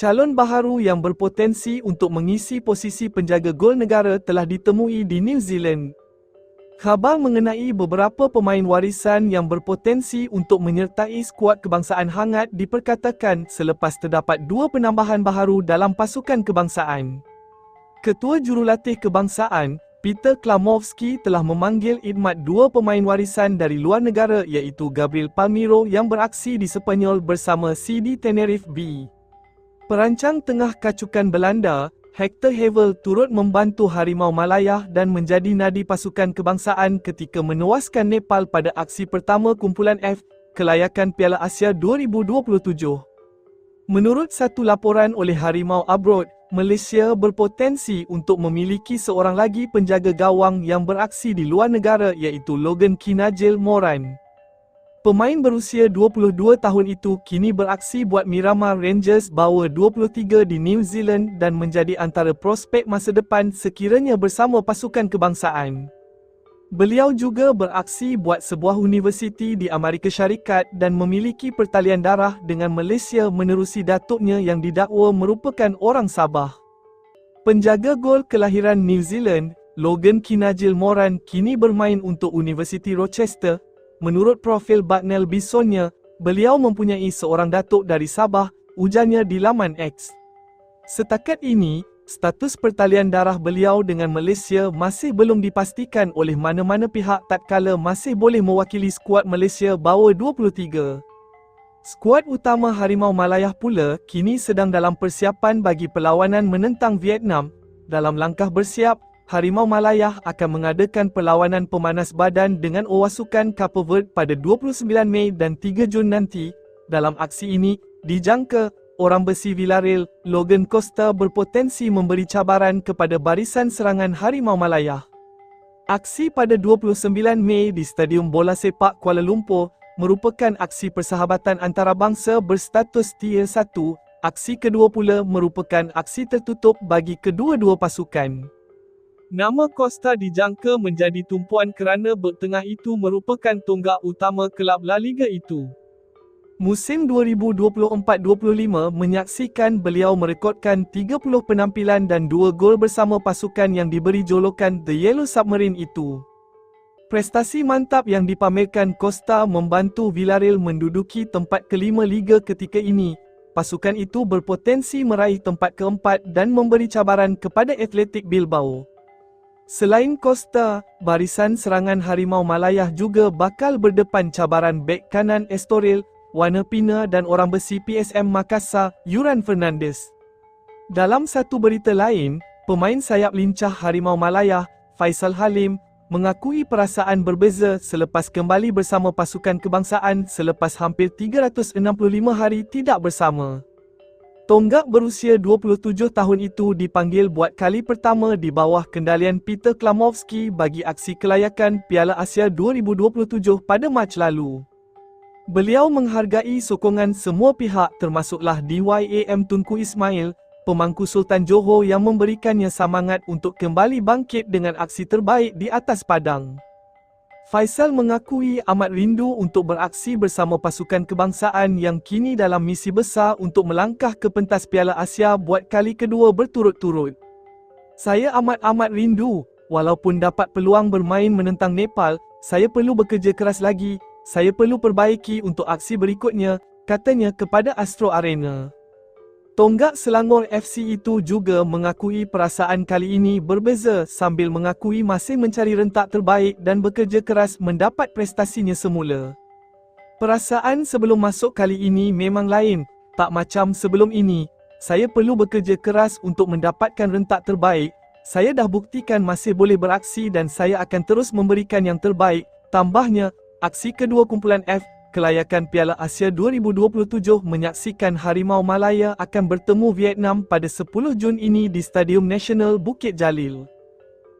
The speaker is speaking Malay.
Calon baharu yang berpotensi untuk mengisi posisi penjaga gol negara telah ditemui di New Zealand. Khabar mengenai beberapa pemain warisan yang berpotensi untuk menyertai skuad kebangsaan hangat diperkatakan selepas terdapat dua penambahan baharu dalam pasukan kebangsaan. Ketua Jurulatih Kebangsaan, Peter Klamovski telah memanggil idmat dua pemain warisan dari luar negara iaitu Gabriel Palmiro yang beraksi di Sepanyol bersama CD Tenerife B. Perancang tengah kacukan Belanda, Hector Havel turut membantu Harimau Malaya dan menjadi nadi pasukan kebangsaan ketika menewaskan Nepal pada aksi pertama kumpulan F, kelayakan Piala Asia 2027. Menurut satu laporan oleh Harimau Abroad, Malaysia berpotensi untuk memiliki seorang lagi penjaga gawang yang beraksi di luar negara iaitu Logan Kinajil Moran. Pemain berusia 22 tahun itu kini beraksi buat Miramar Rangers bawa 23 di New Zealand dan menjadi antara prospek masa depan sekiranya bersama pasukan kebangsaan. Beliau juga beraksi buat sebuah universiti di Amerika Syarikat dan memiliki pertalian darah dengan Malaysia menerusi datuknya yang didakwa merupakan orang Sabah. Penjaga gol kelahiran New Zealand, Logan Kinajil Moran kini bermain untuk Universiti Rochester menurut profil Batnel Bisonnya, beliau mempunyai seorang datuk dari Sabah, ujarnya di laman X. Setakat ini, status pertalian darah beliau dengan Malaysia masih belum dipastikan oleh mana-mana pihak tatkala masih boleh mewakili skuad Malaysia bawa 23. Skuad utama Harimau Malayah pula kini sedang dalam persiapan bagi perlawanan menentang Vietnam dalam langkah bersiap Harimau Malayah akan mengadakan perlawanan pemanas badan dengan Owasukan Kapal Verde pada 29 Mei dan 3 Jun nanti. Dalam aksi ini, dijangka orang besi Villarreal, Logan Costa berpotensi memberi cabaran kepada barisan serangan Harimau Malayah. Aksi pada 29 Mei di Stadium Bola Sepak Kuala Lumpur merupakan aksi persahabatan antarabangsa berstatus Tier 1. Aksi kedua pula merupakan aksi tertutup bagi kedua-dua pasukan. Nama Costa dijangka menjadi tumpuan kerana bek tengah itu merupakan tonggak utama kelab La Liga itu. Musim 2024-25 menyaksikan beliau merekodkan 30 penampilan dan 2 gol bersama pasukan yang diberi jolokan The Yellow Submarine itu. Prestasi mantap yang dipamerkan Costa membantu Villarreal menduduki tempat kelima Liga ketika ini. Pasukan itu berpotensi meraih tempat keempat dan memberi cabaran kepada Athletic Bilbao. Selain Costa, barisan serangan Harimau Malayah juga bakal berdepan cabaran bek kanan Estoril, Warna Pina dan orang besi PSM Makassar, Yuran Fernandes. Dalam satu berita lain, pemain sayap lincah Harimau Malayah, Faisal Halim, mengakui perasaan berbeza selepas kembali bersama pasukan kebangsaan selepas hampir 365 hari tidak bersama. Tonggak berusia 27 tahun itu dipanggil buat kali pertama di bawah kendalian Peter Klamovski bagi aksi kelayakan Piala Asia 2027 pada Mac lalu. Beliau menghargai sokongan semua pihak termasuklah DYAM Tunku Ismail, pemangku Sultan Johor yang memberikannya semangat untuk kembali bangkit dengan aksi terbaik di atas padang. Faisal mengakui amat rindu untuk beraksi bersama pasukan kebangsaan yang kini dalam misi besar untuk melangkah ke pentas Piala Asia buat kali kedua berturut-turut. Saya amat-amat rindu, walaupun dapat peluang bermain menentang Nepal, saya perlu bekerja keras lagi, saya perlu perbaiki untuk aksi berikutnya, katanya kepada Astro Arena. Tonggak Selangor FC itu juga mengakui perasaan kali ini berbeza sambil mengakui masih mencari rentak terbaik dan bekerja keras mendapat prestasinya semula. Perasaan sebelum masuk kali ini memang lain, tak macam sebelum ini. Saya perlu bekerja keras untuk mendapatkan rentak terbaik. Saya dah buktikan masih boleh beraksi dan saya akan terus memberikan yang terbaik. Tambahnya, aksi kedua kumpulan F kelayakan Piala Asia 2027 menyaksikan Harimau Malaya akan bertemu Vietnam pada 10 Jun ini di Stadium Nasional Bukit Jalil.